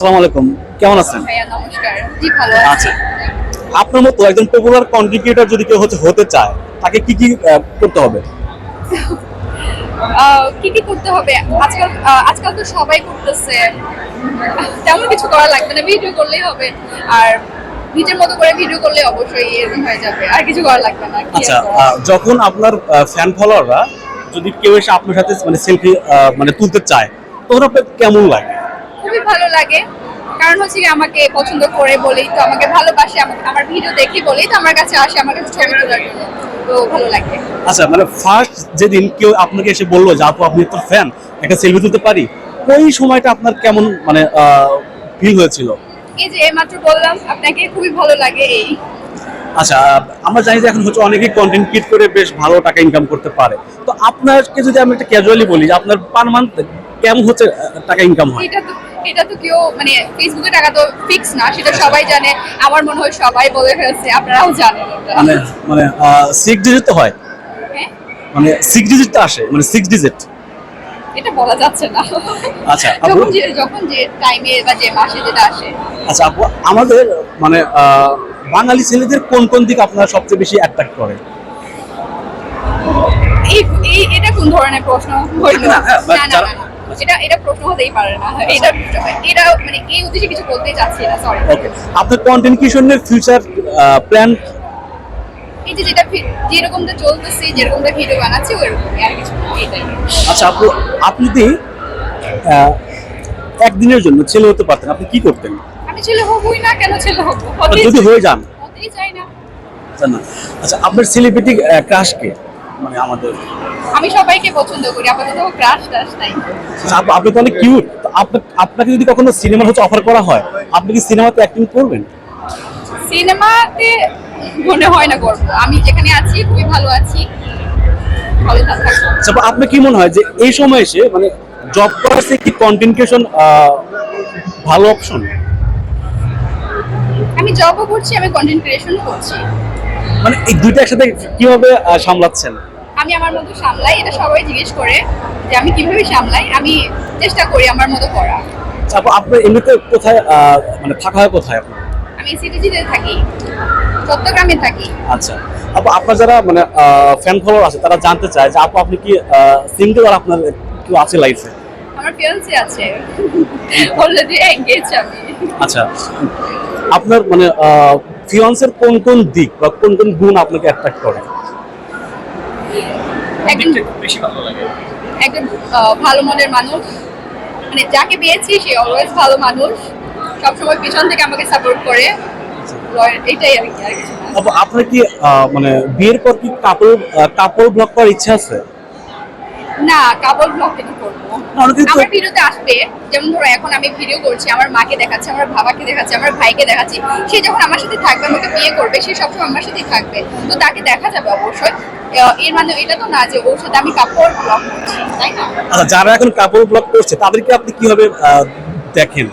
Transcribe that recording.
আসসালামু আলাইকুম। কেমন আছেন? নমস্কার। জি ভালো। আছি। আপনার মতো একজন পপুলার কন্টেন্ট যদি কেউ হতে চায় তাকে কি কি করতে হবে? কি কি করতে হবে? আজকাল আজকাল তো সবাই করতেছে। তেমন কিছু করা লাগবে না ভিডিও করলেই হবে। আর নিজের মতো করে ভিডিও করলে অবশ্যই হয়ে যাবে। আর কিছু করা লাগবে না আচ্ছা যখন আপনার ফ্যান ফলোয়াররা যদি কেউ এসে আপনার সাথে মানে সেলফি মানে তুলতে চায় তখন আপনার কেমন লাগে? খুবই ভালো লাগে। কারণ হচ্ছে কি আমাকে পছন্দ করে বলেই তো আমাকে ভালোবাসে আমার ভিডিও দেখি বলেই তো আমার কাছে আসে আমার কাছে ছবি তোলার জন্য। তো ভালো লাগে। আচ্ছা মানে ফার্স্ট যেদিন কেউ আপনাকে এসে বলল যে আপু আপনি তোর ফ্যান একটা সেলফি তুলতে পারি? ওই সময়টা আপনার কেমন মানে ফিল হয়েছিল? এই যে মাত্র বললাম আপনাকে খুবই ভালো লাগে এই। আচ্ছা আমরা জানি যে এখন হচ্ছে অনেকেই কন্টেন্ট ক্রিয়েট করে বেশ ভালো টাকা ইনকাম করতে পারে। তো আপনাকে যদি আমি একটা ক্যাজুয়ালি বলি যে আপনার পার মান্থ কেমন হচ্ছে টাকা ইনকাম হয়? এটা তো এটা তো কেউ মানে ফেসবুকে টাকা তো ফিক্স না সেটা সবাই জানে। আমার মনে হয় সবাই বলে ফেলছে আপনারাও জানেন মানে মানে সিক্স ডিজিট তো হয়। হ্যাঁ? মানে সিক্স ডিজিট তো আসে মানে সিক্স ডিজিট এটা বলা যাচ্ছে না। আচ্ছা, আপু- যখন যে যখন যে টাইমে বা যে মাসে যেটা আসে। আচ্ছা আপু আমাদের মানে বাঙালি ছেলেদের কোন কোন দিক আপনারা সবচেয়ে বেশি অ্যাট্রাক্ট করে? এই এটা কোন ধরনের প্রশ্ন? হইল না, না। হ্যাঁ। এটা এটা প্রশ্ন হতেই পারে না। এটা এটা মানে এই উদ্দেশ্যে কিছু বলতে চাচ্ছি না সরি ওকে আপনার কন্টেন্ট ক্রিয়েশনের ফিউচার প্ল্যান এই যে যেটা ভি- যেরকম তো চলতেছে যেরকম তো ভিডিও বানাচ্ছি ওইরকমই আর কিছু এটাই। আচ্ছা আপু আপনি যদি একদিনের জন্য ছেলে হতে পারতেন আপনি কি করতেন? আমি ছেলে হবই না কেন ছেলে হব? হতেই যদি হয়ে যান। হতেই চাই না। না। আচ্ছা আপনার সেলিব্রিটি ক্রাশ কে? মানে আমাদের আমি সবাইকে পছন্দ করি আপাতত ক্রাশ টাশ নাই। আচ্ছা, আপনি তো অনেক কিউট আপনাকে যদি কখনো সিনেমার হচ্ছে অফার করা হয় আপনি কি সিনেমাতে অ্যাক্টিং করবেন? সিনেমাতে মনে হয় না করব। আমি যেখানে আছি খুবই ভালো আছি। ভালো থাকব। আচ্ছা আপনার কি মনে হয় যে এই সময় এসে মানে জব করার কি কন্টেন্ট ক্রিয়েশন ভালো অপশন আমি জবও করছি আমি কন্টেন্ট ক্রিয়েশন করছি। মানে এই দুইটা একসাথে কীভাবে সামলাচ্ছেন? আমি আমার মতো সামলাই এটা সবাই জিজ্ঞেস করে যে আমি কীভাবে সামলাই আমি চেষ্টা করি আমার মতো করা। আপু আপনার এমনিতে কোথায় মানে থাকা হয় কোথায় আপনার? আমি সিটিজিতে থাকি চট্টগ্রামে থাকি। আচ্ছা আপু আপনার যারা মানে ফ্যান ফলোয়ার আছে তারা জানতে চায় যে আপু আপনি কি সিঙ্গেল আর আপনার কেউ আছে লাইফে আমার ফিয়ান্সি আছে। অলরেডি এঙ্গেজ আমি। আচ্ছা আপনার মানে ফিয়ান্সের কোন কোন দিক বা কোন কোন গুণ আপনাকে অ্যাট্রাক্ট করে? একজন বেশি ভালো লাগে। একজন আহ, ভালো মনের মানুষ। মানে যাকে পেয়েছি সে অলওয়েজ ভালো মানুষ। সবসময় পিছন থেকে আমাকে সাপোর্ট করে। এটাই আর কি আর কিছু আপনার কি আহ, মানে বিয়ের পর কি কাপড় কাপড় ব্লক করার ইচ্ছা আছে? না কাবল ব্লগ কেন করব। আমার ভিডিওতে আসবে। যেমন ধরো এখন আমি ভিডিও করছি আমার মাকে দেখাচ্ছি আমার বাবাকে দেখাচ্ছি আমার ভাইকে দেখাচ্ছি। সে যখন আমার সাথে থাকবে আমাকে বিয়ে করবে সে সবসময় আমার সাথেই থাকবে। তো তাকে দেখা যাবে অবশ্যই। এর মানে এটা তো না যে ওর সাথে আমি কাপড় ব্লগ করছি তাই না? আচ্ছা যারা এখন কাপড় ব্লক করছে তাদেরকে আপনি কীভাবে দেখেন?